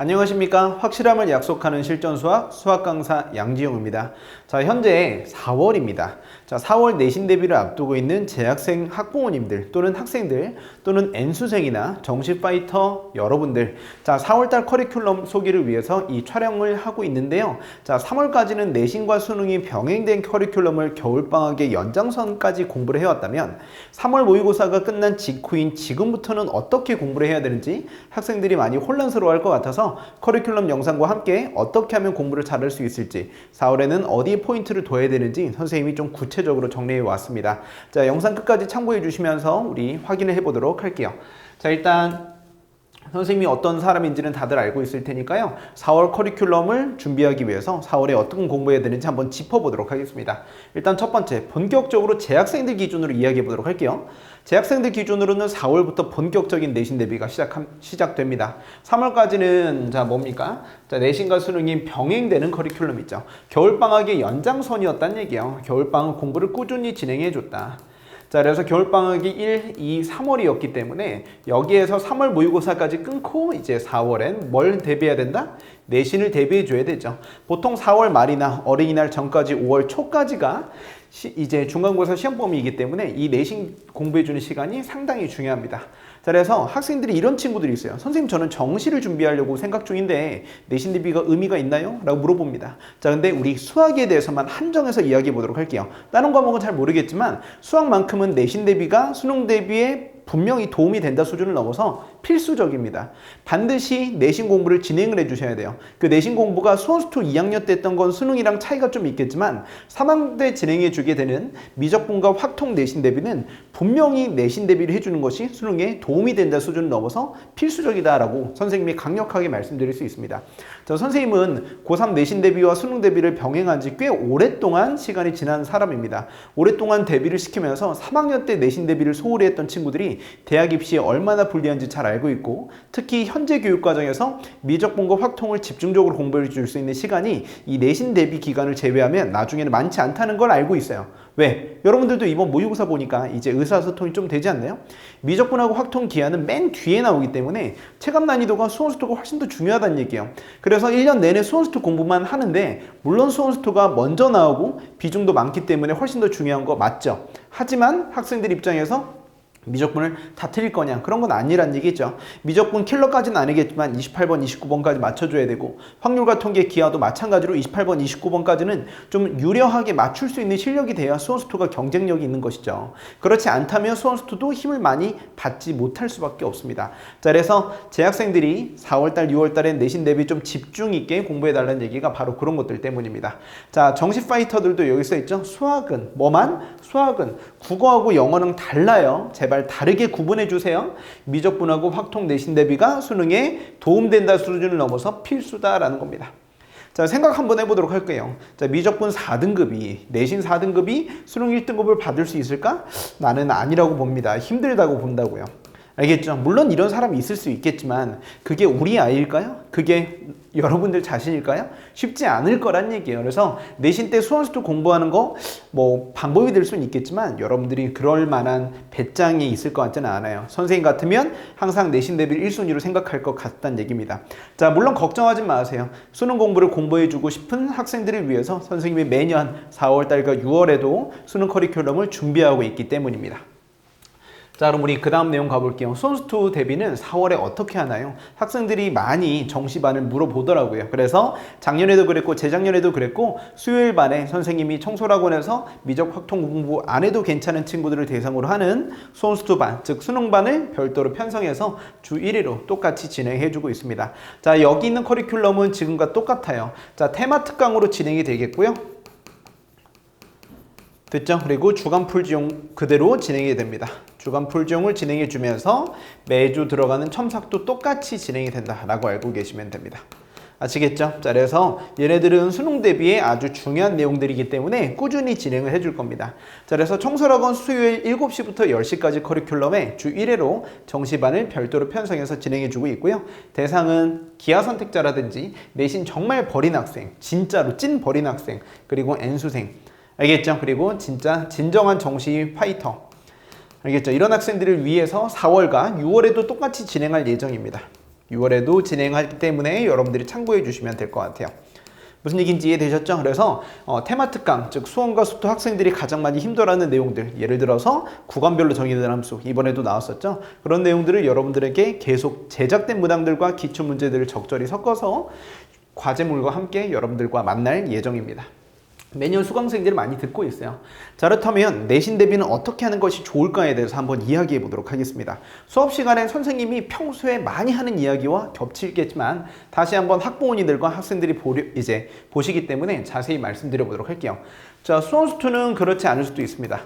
안녕하십니까. 확실함을 약속하는 실전 수학, 수학 강사 양지용입니다. 자, 현재 4월입니다. 자, 4월 내신 대비를 앞두고 있는 재학생 학부모님들 또는 학생들 또는 N수생이나 정시 파이터 여러분들. 자, 4월달 커리큘럼 소개를 위해서 이 촬영을 하고 있는데요. 자, 3월까지는 내신과 수능이 병행된 커리큘럼을 겨울방학의 연장선까지 공부를 해왔다면 3월 모의고사가 끝난 직후인 지금부터는 어떻게 공부를 해야 되는지 학생들이 많이 혼란스러워 할 것 같아서 커리큘럼 영상과 함께 어떻게 하면 공부를 잘할 수 있을지 4월에는 어디에 포인트를 둬야 되는지 선생님이 좀 구체적으로 정리해 왔습니다. 자, 영상 끝까지 참고해 주시면서 우리 확인을 해 보도록 할게요. 자, 일단 선생님이 어떤 사람인지는 다들 알고 있을 테니까요. 4월 커리큘럼을 준비하기 위해서 4월에 어떤 공부해야 되는지 한번 짚어보도록 하겠습니다. 일단 첫 번째, 본격적으로 재학생들 기준으로 이야기해 보도록 할게요. 재학생들 기준으로는 4월부터 본격적인 내신 대비가 시작 시작됩니다. 3월까지는 자 뭡니까? 자 내신과 수능이 병행되는 커리큘럼 있죠. 겨울방학의 연장선이었단 얘기예요. 겨울방학 공부를 꾸준히 진행해 줬다. 자, 그래서 겨울방학이 1, 2, 3월이었기 때문에 여기에서 3월 모의고사까지 끊고 이제 4월엔 뭘 대비해야 된다? 내신을 대비해 줘야 되죠. 보통 4월 말이나 어린이날 전까지 5월 초까지가 시, 이제 중간고사 시험 범위이기 때문에 이 내신 공부해 주는 시간이 상당히 중요합니다. 자, 그래서 학생들이 이런 친구들이 있어요. 선생님, 저는 정시를 준비하려고 생각 중인데 내신 대비가 의미가 있나요? 라고 물어봅니다. 자, 근데 우리 수학에 대해서만 한정해서 이야기해 보도록 할게요. 다른 과목은 잘 모르겠지만 수학만큼은 내신 대비가 수능 대비에 분명히 도움이 된다 수준을 넘어서 필수적입니다. 반드시 내신 공부를 진행을 해주셔야 돼요. 그 내신 공부가 수원수투 2학년 때 했던 건 수능이랑 차이가 좀 있겠지만 3학년 때 진행해 주게 되는 미적분과 확통 내신 대비는 분명히 내신 대비를 해주는 것이 수능에 도움이 된다 수준을 넘어서 필수적이다라고 선생님이 강력하게 말씀드릴 수 있습니다. 저 선생님은 고3 내신 대비와 수능 대비를 병행한 지 꽤 오랫동안 시간이 지난 사람입니다. 오랫동안 대비를 시키면서 3학년 때 내신 대비를 소홀히 했던 친구들이 대학 입시에 얼마나 불리한지 잘 알고 있고 특히 현재 교육 과정에서 미적분과 확통을 집중적으로 공부해 줄 수 있는 시간이 이 내신 대비 기간을 제외하면 나중에는 많지 않다는 걸 알고 있어요. 왜? 여러분들도 이번 모의고사 보니까 이제 의사소통이 좀 되지 않나요? 미적분하고 확통 기한은 맨 뒤에 나오기 때문에 체감 난이도가 수원수토가 훨씬 더 중요하다는 얘기예요. 그래서 1년 내내 수원수토 공부만 하는데 물론 수원수토가 먼저 나오고 비중도 많기 때문에 훨씬 더 중요한 거 맞죠? 하지만 학생들 입장에서 미적분을 다 틀릴 거냐? 그런 건 아니란 얘기죠. 미적분 킬러까지는 아니겠지만 28번 29번까지 맞춰줘야 되고 확률과 통계 기하도 마찬가지로 28번 29번까지는 좀 유려하게 맞출 수 있는 실력이 돼야 수원수투가 경쟁력이 있는 것이죠. 그렇지 않다면 수원수투도 힘을 많이 받지 못할 수밖에 없습니다. 자 그래서 재학생들이 4월달 6월달에 내신 대비 좀 집중 있게 공부해 달라는 얘기가 바로 그런 것들 때문입니다. 자 정시 파이터들도 여기 써 있죠? 수학은 뭐만? 수학은 국어하고 영어는 달라요. 제발 다르게 구분해 주세요. 미적분하고 확통 내신 대비가 수능에 도움된다 수준을 넘어서 필수다라는 겁니다. 자, 생각 한번 해보도록 할게요. 자, 미적분 4등급이, 내신 4등급이 수능 1등급을 받을 수 있을까? 나는 아니라고 봅니다. 힘들다고 본다고요. 알겠죠? 물론 이런 사람이 있을 수 있겠지만 그게 우리 아이일까요? 그게 여러분들 자신일까요? 쉽지 않을 거란 얘기예요. 그래서 내신 때 수원수도 공부하는 거 뭐 방법이 될 수는 있겠지만 여러분들이 그럴 만한 배짱이 있을 것 같지는 않아요. 선생님 같으면 항상 내신 대비를 1순위로 생각할 것 같다는 얘기입니다. 자, 물론 걱정하지 마세요. 수능 공부를 공부해주고 싶은 학생들을 위해서 선생님이 매년 4월달과 6월에도 수능 커리큘럼을 준비하고 있기 때문입니다. 자 그럼 우리 그 다음 내용 가볼게요. 손수투 대비는 4월에 어떻게 하나요? 학생들이 많이 정시반을 물어보더라고요. 그래서 작년에도 그랬고 재작년에도 그랬고 수요일 반에 선생님이 청소학원에서 미적 확통 공부 안 해도 괜찮은 친구들을 대상으로 하는 손수투 반, 즉 수능반을 별도로 편성해서 주 1회로 똑같이 진행해주고 있습니다. 자 여기 있는 커리큘럼은 지금과 똑같아요. 자 테마 특강으로 진행이 되겠고요. 됐죠? 그리고 주간 풀지용 그대로 진행이 됩니다. 주간 풀지용을 진행해 주면서 매주 들어가는 첨삭도 똑같이 진행이 된다라고 알고 계시면 됩니다. 아시겠죠? 자, 그래서 얘네들은 수능 대비에 아주 중요한 내용들이기 때문에 꾸준히 진행을 해줄 겁니다. 자, 그래서 청소학원 수요일 7시부터 10시까지 커리큘럼에 주 1회로 정시반을 별도로 편성해서 진행해주고 있고요. 대상은 기하 선택자라든지 내신 정말 버린 학생, 진짜로 찐 버린 학생, 그리고 N수생, 알겠죠? 그리고 진짜 진정한 정시 파이터. 알겠죠? 이런 학생들을 위해서 4월과 6월에도 똑같이 진행할 예정입니다. 6월에도 진행하기 때문에 여러분들이 참고해 주시면 될 것 같아요. 무슨 얘기인지 이해되셨죠? 그래서 어, 테마 특강, 즉 수험과 수토 학생들이 가장 많이 힘들어하는 내용들, 예를 들어서 구간별로 정의된 함수 이번에도 나왔었죠. 그런 내용들을 여러분들에게 계속 제작된 문항들과 기출 문제들을 적절히 섞어서 과제물과 함께 여러분들과 만날 예정입니다. 매년 수강생들이 많이 듣고 있어요. 자, 그렇다면 내신 대비는 어떻게 하는 것이 좋을까에 대해서 한번 이야기해 보도록 하겠습니다. 수업 시간엔 선생님이 평소에 많이 하는 이야기와 겹치겠지만 다시 한번 학부모님들과 학생들이 보려, 이제 보시기 때문에 자세히 말씀드려 보도록 할게요. 자, 수원수투는 그렇지 않을 수도 있습니다.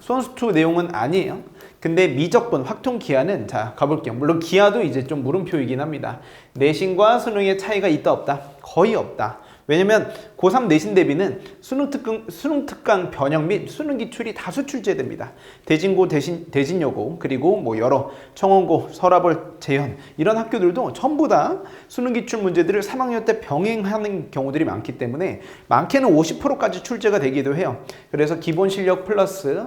수원수투 내용은 아니에요. 근데 미적분, 확통 기하는 자 가볼게요. 물론 기하도 이제 좀 물음표이긴 합니다. 내신과 수능의 차이가 있다 없다? 거의 없다. 왜냐면 고3 내신 대비는 수능 특강, 수능 특강 변형 및 수능 기출이 다수 출제됩니다. 대진고, 대신, 대진여고, 그리고 뭐 여러 청원고, 서라벌, 재현 이런 학교들도 전부 다 수능 기출 문제들을 3학년 때 병행하는 경우들이 많기 때문에 많게는 50%까지 출제가 되기도 해요. 그래서 기본 실력 플러스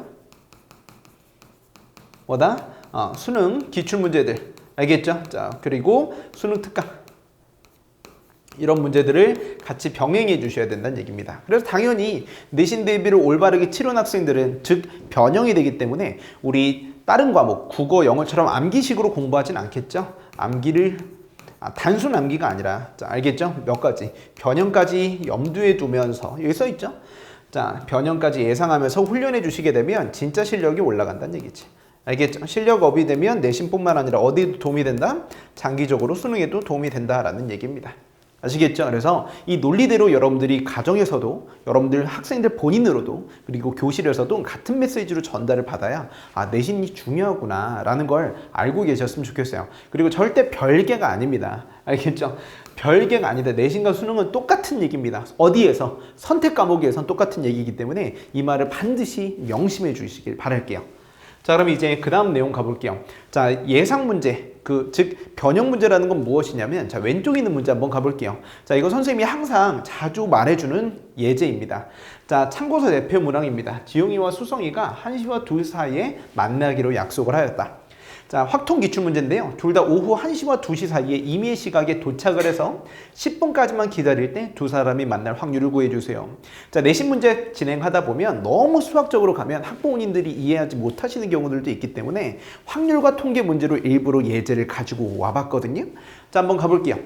뭐다? 어, 수능 기출 문제들 알겠죠? 자 그리고 수능 특강 이런 문제들을 같이 병행해 주셔야 된다는 얘기입니다. 그래서 당연히 내신 대비를 올바르게 치른 학생들은 즉 변형이 되기 때문에 우리 다른 과목 국어 영어처럼 암기식으로 공부하진 않겠죠. 암기를 아, 단순 암기가 아니라 자, 알겠죠? 몇 가지 변형까지 염두에 두면서 여기 써 있죠. 자 변형까지 예상하면서 훈련해 주시게 되면 진짜 실력이 올라간다는 얘기지. 알겠죠? 실력 업이 되면 내신뿐만 아니라 어디도 도움이 된다? 장기적으로 수능에도 도움이 된다라는 얘기입니다. 아시겠죠? 그래서 이 논리대로 여러분들이 가정에서도 여러분들 학생들 본인으로도 그리고 교실에서도 같은 메시지로 전달을 받아야 아 내신이 중요하구나 라는 걸 알고 계셨으면 좋겠어요. 그리고 절대 별개가 아닙니다. 알겠죠? 별개가 아니다. 내신과 수능은 똑같은 얘기입니다. 어디에서? 선택 과목에선 똑같은 얘기이기 때문에 이 말을 반드시 명심해 주시길 바랄게요. 자, 그럼 이제 그 다음 내용 가볼게요. 자, 예상 문제. 그, 즉, 변형 문제라는 건 무엇이냐면, 자, 왼쪽에 있는 문제 한번 가볼게요. 자, 이거 선생님이 항상 자주 말해주는 예제입니다. 자, 참고서 대표 문항입니다. 지용이와 수성이가 1시와 2시 사이에 만나기로 약속을 하였다. 자, 확통 기출 문제인데요. 둘 다 오후 1시와 2시 사이에 임의의 시각에 도착을 해서 10분까지만 기다릴 때 두 사람이 만날 확률을 구해 주세요. 자, 내신 문제 진행하다 보면 너무 수학적으로 가면 학부모님들이 이해하지 못하시는 경우들도 있기 때문에 확률과 통계 문제로 일부러 예제를 가지고 와봤거든요. 자, 한번 가볼게요.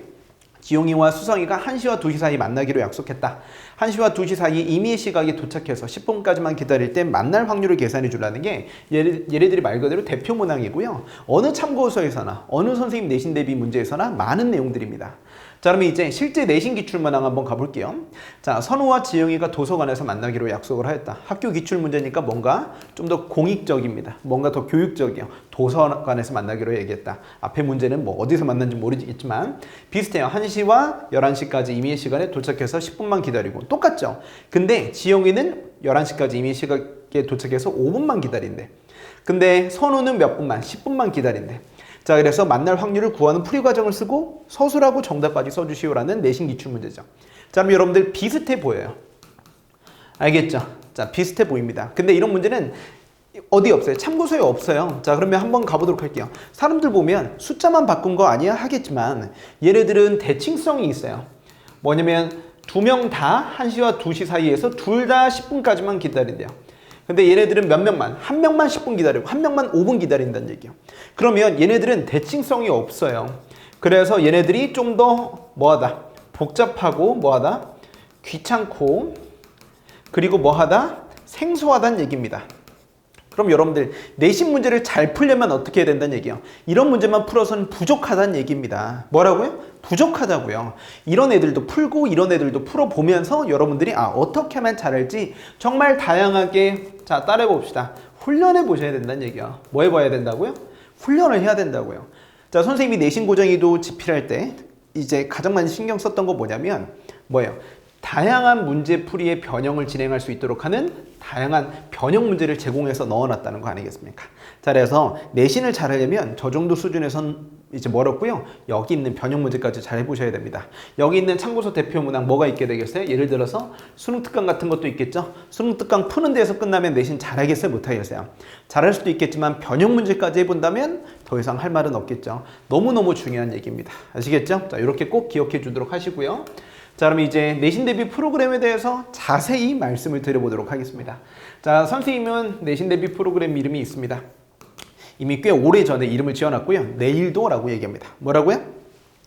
지용이와 수성이가 1시와 2시 사이 만나기로 약속했다. 1시와 2시 사이 임의의 시각에 도착해서 10분까지만 기다릴 때 만날 확률을 계산해 주라는 게 얘네, 얘네들이 말 그대로 대표 문항이고요. 어느 참고서에서나 어느 선생님 내신 대비 문제에서나 많은 내용들입니다. 자, 그러면 이제 실제 내신 기출 문항 한번 가볼게요. 자, 선우와 지영이가 도서관에서 만나기로 약속을 하였다. 학교 기출 문제니까 뭔가 좀 더 공익적입니다. 뭔가 더 교육적이요. 도서관에서 만나기로 얘기했다. 앞에 문제는 뭐 어디서 만난지 모르겠지만 비슷해요. 1시와 11시까지 임의 시간에 도착해서 10분만 기다리고 똑같죠. 근데 지영이는 11시까지 임의 시간에 도착해서 5분만 기다린대. 근데 선우는 몇 분만? 10분만 기다린대. 자, 그래서 만날 확률을 구하는 풀이 과정을 쓰고 서술하고 정답까지 써주시오라는 내신 기출 문제죠. 자, 그럼 여러분들 비슷해 보여요. 알겠죠? 자, 비슷해 보입니다. 근데 이런 문제는 어디 없어요? 참고서에 없어요. 자, 그러면 한번 가보도록 할게요. 사람들 보면 숫자만 바꾼 거 아니야? 하겠지만 얘네들은 대칭성이 있어요. 뭐냐면 두 명 다 1시와 2시 사이에서 둘 다 10분까지만 기다린대요. 근데 얘네들은 몇 명만, 한 명만 10분 기다리고 한 명만 5분 기다린다는 얘기예요. 그러면 얘네들은 대칭성이 없어요. 그래서 얘네들이 좀 더 뭐하다, 복잡하고 뭐하다, 귀찮고 그리고 뭐하다, 생소하다는 얘기입니다. 그럼 여러분들 내신 문제를 잘 풀려면 어떻게 해야 된다는 얘기예요. 이런 문제만 풀어서는 부족하다는 얘기입니다. 뭐라고요? 부족하다고요. 이런 애들도 풀고 이런 애들도 풀어보면서 여러분들이 아 어떻게 하면 잘할지 정말 다양하게 자 따라해 봅시다. 훈련해 보셔야 된다는 얘기야. 뭐 해봐야 된다고요? 훈련을 해야 된다고요. 자 선생님이 내신 고정이도 집필할 때 이제 가장 많이 신경 썼던 거 뭐냐면 뭐예요? 다양한 문제 풀이의 변형을 진행할 수 있도록 하는 다양한 변형 문제를 제공해서 넣어놨다는 거 아니겠습니까? 자, 그래서 내신을 잘하려면 저 정도 수준에선 이제 멀었고요. 여기 있는 변형 문제까지 잘 해보셔야 됩니다. 여기 있는 참고서 대표 문항 뭐가 있게 되겠어요? 예를 들어서 수능 특강 같은 것도 있겠죠. 수능 특강 푸는 데서 끝나면 내신 잘하겠어요? 못하겠어요? 잘할 수도 있겠지만 변형 문제까지 해본다면 더 이상 할 말은 없겠죠. 너무너무 중요한 얘기입니다. 아시겠죠? 자, 이렇게 꼭 기억해 주도록 하시고요. 자, 그럼 이제 내신 대비 프로그램에 대해서 자세히 말씀을 드려보도록 하겠습니다. 자, 선생님은 내신 대비 프로그램 이름이 있습니다. 이미 꽤 오래 전에 이름을 지어놨고요. 내일도라고 얘기합니다. 뭐라고요?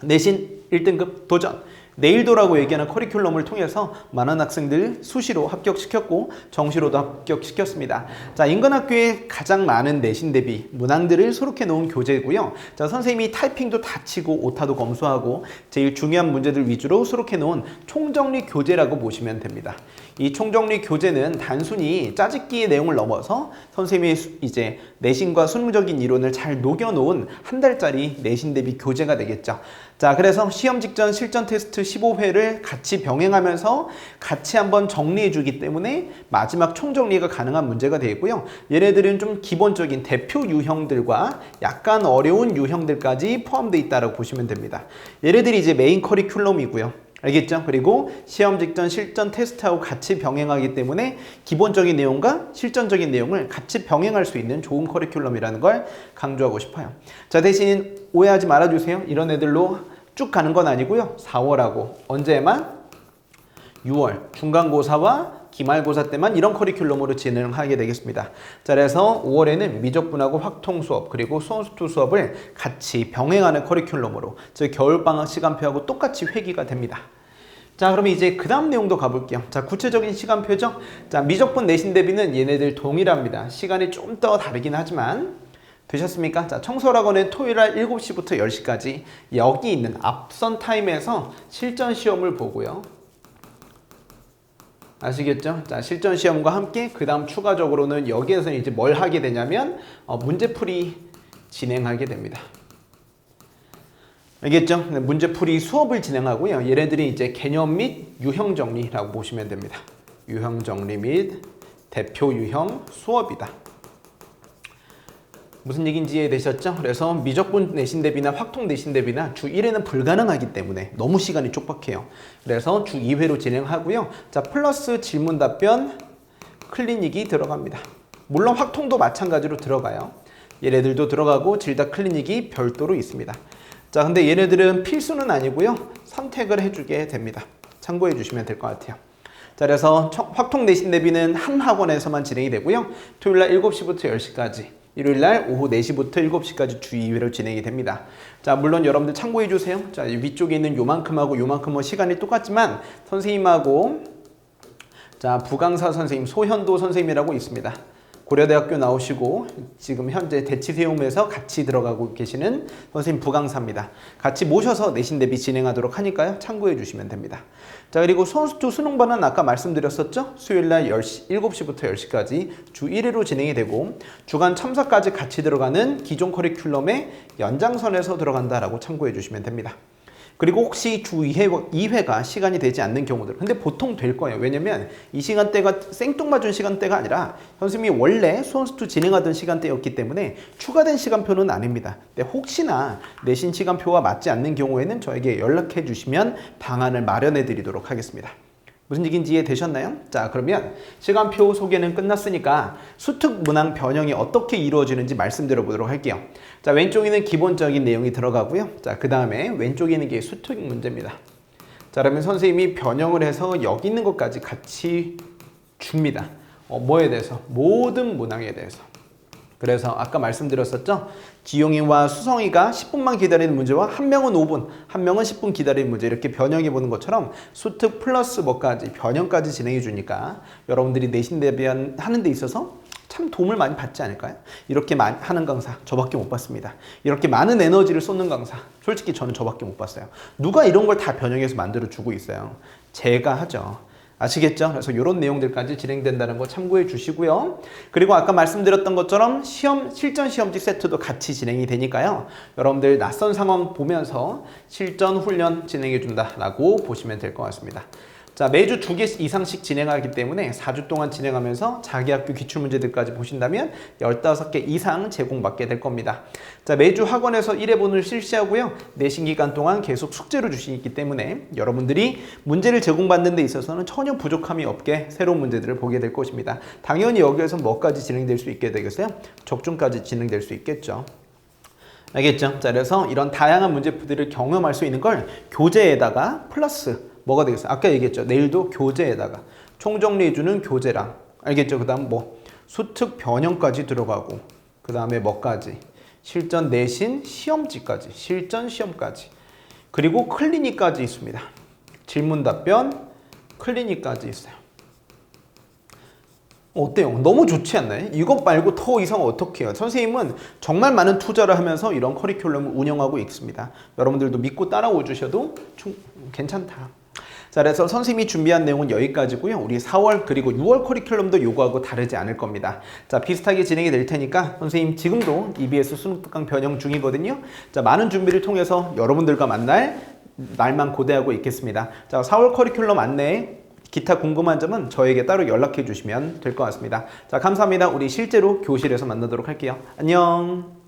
내신 1등급 도전. 내일도라고 얘기하는 커리큘럼을 통해서 많은 학생들 수시로 합격시켰고 정시로도 합격시켰습니다. 자, 인근학교에 가장 많은 내신 대비 문항들을 수록해 놓은 교재고요. 자, 선생님이 타이핑도 다 치고 오타도 검수하고 제일 중요한 문제들 위주로 수록해 놓은 총정리 교재라고 보시면 됩니다. 이 총정리 교재는 단순히 짜집기의 내용을 넘어서 선생님이 수- 이제 내신과 수능적인 이론을 잘 녹여놓은 한 달짜리 내신 대비 교재가 되겠죠. 자, 그래서 시험 직전 실전 테스트 15회를 같이 병행하면서 같이 한번 정리해 주기 때문에 마지막 총정리가 가능한 문제가 되겠고요. 얘네들은 좀 기본적인 대표 유형들과 약간 어려운 유형들까지 포함되어 있다고 보시면 됩니다. 얘네들이 이제 메인 커리큘럼이고요. 알겠죠? 그리고 시험 직전 실전 테스트하고 같이 병행하기 때문에 기본적인 내용과 실전적인 내용을 같이 병행할 수 있는 좋은 커리큘럼이라는 걸 강조하고 싶어요. 자, 대신 오해하지 말아주세요. 이런 애들로 쭉 가는 건 아니고요. 4월하고 언제만? 6월 중간고사와 기말고사 때만 이런 커리큘럼으로 진행하게 되겠습니다. 자, 그래서 5월에는 미적분하고 확통 수업 그리고 수원수투 수업을 같이 병행하는 커리큘럼으로 즉 겨울방학 시간표하고 똑같이 회기가 됩니다. 자, 그럼 이제 그 다음 내용도 가볼게요. 자, 구체적인 시간표죠. 자, 미적분 내신 대비는 얘네들 동일합니다. 시간이 좀 더 다르긴 하지만 되셨습니까? 자, 청소학원은 토요일 날 7시부터 10시까지 여기 있는 앞선 타임에서 실전 시험을 보고요. 아시겠죠? 자, 실전 시험과 함께 그 다음 추가적으로는 여기에서 이제 뭘 하게 되냐면 어, 문제풀이 진행하게 됩니다. 알겠죠? 네, 문제풀이 수업을 진행하고요. 얘네들이 이제 개념 및 유형 정리라고 보시면 됩니다. 유형 정리 및 대표 유형 수업이다. 무슨 얘기인지 이해되셨죠? 그래서 미적분 내신 대비나 확통 내신 대비나 주 1회는 불가능하기 때문에 너무 시간이 촉박해요. 그래서 주 2회로 진행하고요. 자, 플러스 질문 답변 클리닉이 들어갑니다. 물론 확통도 마찬가지로 들어가요. 얘네들도 들어가고 질다 클리닉이 별도로 있습니다. 자, 근데 얘네들은 필수는 아니고요. 선택을 해주게 됩니다. 참고해 주시면 될 것 같아요. 자, 그래서 청- 확통 내신 대비는 한 학원에서만 진행이 되고요. 토요일 날 7시부터 10시까지, 일요일 날 오후 4시부터 7시까지 주 2회로 진행이 됩니다. 자, 물론 여러분들 참고해 주세요. 자, 위쪽에 있는 요만큼하고 요만큼은 시간이 똑같지만 선생님하고 자, 부강사 선생님, 소현도 선생님이라고 있습니다. 고려대학교 나오시고 지금 현재 대치세움에서 같이 들어가고 계시는 선생님 부강사입니다. 같이 모셔서 내신 대비 진행하도록 하니까요. 참고해 주시면 됩니다. 자, 그리고 수원수투 수능반은 아까 말씀드렸었죠? 수요일 날 10시, 7시부터 10시까지 주 1회로 진행이 되고 주간 첨사까지 같이 들어가는 기존 커리큘럼의 연장선에서 들어간다라고 참고해 주시면 됩니다. 그리고 혹시 주 2회, 2회가 시간이 되지 않는 경우들. 근데 보통 될 거예요. 왜냐면 이 시간대가 생뚱맞은 시간대가 아니라 선생님이 원래 수원수투 진행하던 시간대였기 때문에 추가된 시간표는 아닙니다. 근데 혹시나 내신 시간표와 맞지 않는 경우에는 저에게 연락해 주시면 방안을 마련해 드리도록 하겠습니다. 무슨 얘기인지 이해되셨나요? 자, 그러면 시간표 소개는 끝났으니까 수특 문항 변형이 어떻게 이루어지는지 말씀드려 보도록 할게요. 자, 왼쪽에는 기본적인 내용이 들어가고요. 자, 그 다음에 왼쪽에 있는 게 수특 문제입니다. 자, 그러면 선생님이 변형을 해서 여기 있는 것까지 같이 줍니다. 어, 뭐에 대해서? 모든 문항에 대해서. 그래서 아까 말씀드렸었죠. 지용이와 수성이가 10분만 기다리는 문제와 한 명은 5분, 한 명은 10분 기다리는 문제 이렇게 변형해 보는 것처럼 수특 플러스 뭐까지 변형까지 진행해 주니까 여러분들이 내신 대비하는 데 있어서 참 도움을 많이 받지 않을까요? 이렇게 하는 강사 저밖에 못 봤습니다. 이렇게 많은 에너지를 쏟는 강사 솔직히 저는 저밖에 못 봤어요. 누가 이런 걸 다 변형해서 만들어 주고 있어요. 제가 하죠. 아시겠죠? 그래서 이런 내용들까지 진행된다는 거 참고해 주시고요. 그리고 아까 말씀드렸던 것처럼 시험 실전 시험지 세트도 같이 진행이 되니까요. 여러분들 낯선 상황 보면서 실전 훈련 진행해 준다라고 보시면 될 것 같습니다. 자, 매주 두 개 이상씩 진행하기 때문에 4주 동안 진행하면서 자기 학교 기출 문제들까지 보신다면 15개 이상 제공받게 될 겁니다. 자, 매주 학원에서 1회본을 실시하고요. 내신 기간 동안 계속 숙제로 주시기 때문에 여러분들이 문제를 제공받는 데 있어서는 전혀 부족함이 없게 새로운 문제들을 보게 될 것입니다. 당연히 여기에서 뭐까지 진행될 수 있게 되겠어요? 적중까지 진행될 수 있겠죠. 알겠죠? 자, 그래서 이런 다양한 문제풀이를 경험할 수 있는 걸 교재에다가 플러스 뭐가 되겠어요? 아까 얘기했죠. 내일도 교재에다가 총정리해주는 교재랑 알겠죠? 그 다음 뭐 수특 변형까지 들어가고 그 다음에 뭐까지 실전 내신 시험지까지 실전 시험까지 그리고 클리닉까지 있습니다. 질문 답변 클리닉까지 있어요. 어때요? 너무 좋지 않나요? 이것 말고 더 이상 어떻게 해요? 선생님은 정말 많은 투자를 하면서 이런 커리큘럼을 운영하고 있습니다. 여러분들도 믿고 따라오 주셔도 충, 괜찮다. 자, 그래서 선생님이 준비한 내용은 여기까지고요. 우리 4월 그리고 6월 커리큘럼도 요거하고 다르지 않을 겁니다. 자, 비슷하게 진행이 될 테니까 선생님 지금도 EBS 수능 특강 변형 중이거든요. 자, 많은 준비를 통해서 여러분들과 만날 날만 고대하고 있겠습니다. 자, 4월 커리큘럼 안내 기타 궁금한 점은 저에게 따로 연락해 주시면 될 것 같습니다. 자, 감사합니다. 우리 실제로 교실에서 만나도록 할게요. 안녕.